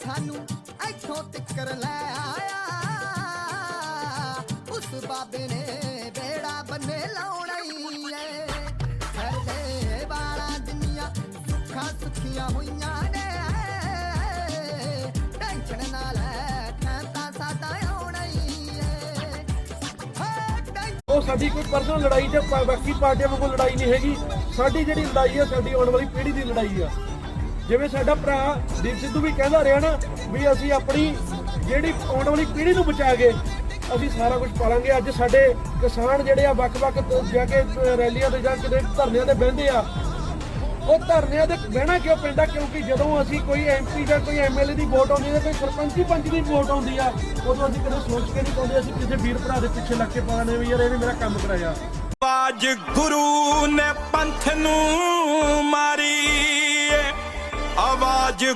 ਸਾਨੂੰ ਇੱਥੋਂ ਤਿੱਕਰ ਲੈ ਆਇਆ। ਉਸ ਬਾਬੇ ਨੇ ਬੇੜਾ ਬੰਨੇ ਲਾਉਣਾ ਹੀ ਏ। ਸਰਦੇ ਵਾਲਾ ਦੁਨੀਆ ਸੁੱਖਾਂ ਸੁਖੀਆਂ ਹੋਈਆਂ ਨੇ। ਟੈਨਸ਼ਨ ਨਾ ਲੈ ਤਾਂ ਸਾਡਾ ਆਉਣਾ ਹੀ ਏ। ਉਹ ਸਾਡੀ ਕੋਈ ਪਰਸਨਲ ਲੜਾਈ ਤੇ ਬਾਕੀ ਪਾਰਟੀਆਂ ਵਾਂਗੂ ਲੜਾਈ ਨਹੀਂ ਹੈਗੀ। ਸਾਡੀ ਜਿਹੜੀ ਲੜਾਈ ਆ, ਸਾਡੀ ਆਉਣ ਵਾਲੀ ਪੀੜ੍ਹੀ ਦੀ ਲੜਾਈ ਆ। ਜਿਵੇਂ ਸਾਡਾ ਭਰਾ ਦੀਪ ਸਿੱਧੂ ਵੀ ਕਹਿੰਦਾ ਰਿਹਾ ਨਾ ਵੀ ਅਸੀਂ ਆਪਣੀ ਜਿਹੜੀ ਆਉਣ ਵਾਲੀ ਪੀੜ੍ਹੀ ਨੂੰ ਬਚਾ ਕੇ ਅਸੀਂ ਸਾਰਾ ਕੁਝ ਪਾਲਾਂਗੇ। ਅੱਜ ਸਾਡੇ ਕਿਸਾਨ ਜਿਹੜੇ ਆ, ਵੱਖ-ਵੱਖ ਜਾ ਕੇ ਰੈਲੀਆਂ ਤੇ ਜਾਂ ਕਿਤੇ ਧਰਨਿਆਂ ਤੇ ਬਹਿੰਦੇ ਆ, ਉਹ ਧਰਨਿਆਂ ਤੇ ਬਹਿਣਾ ਕਿਉਂ ਪੈਂਦਾ? ਕਿਉਂਕਿ ਜਦੋਂ ਅਸੀਂ ਕੋਈ ਐਮਪੀ ਜਾਂ ਕੋਈ ਐਮਐਲਏ ਦੀ ਵੋਟ ਆਉਂਦੀ ਹੈ ਕੋਈ ਸਰਪੰਚੀ ਪੰਚ ਦੀ ਵੋਟ ਆਉਂਦੀ ਆ, ਉਦੋਂ ਅਸੀਂ ਕਦੇ ਸੋਚ ਕੇ ਨਹੀਂ ਪਾਉਂਦੇ। ਅਸੀਂ ਕਿਸੇ ਵੀਰ ਭਰਾ ਦੇ ਪਿੱਛੇ ਲੱਗ ਕੇ ਪਾਉਂਦੇ ਵੀ ਯਾਰ ਇਹਨੇ ਮੇਰਾ ਕੰਮ ਕਰਾਇਆ। ਆਵਾਜ਼ ਗੁਰੂ ਨੇ ਪੰਥ ਨੂੰ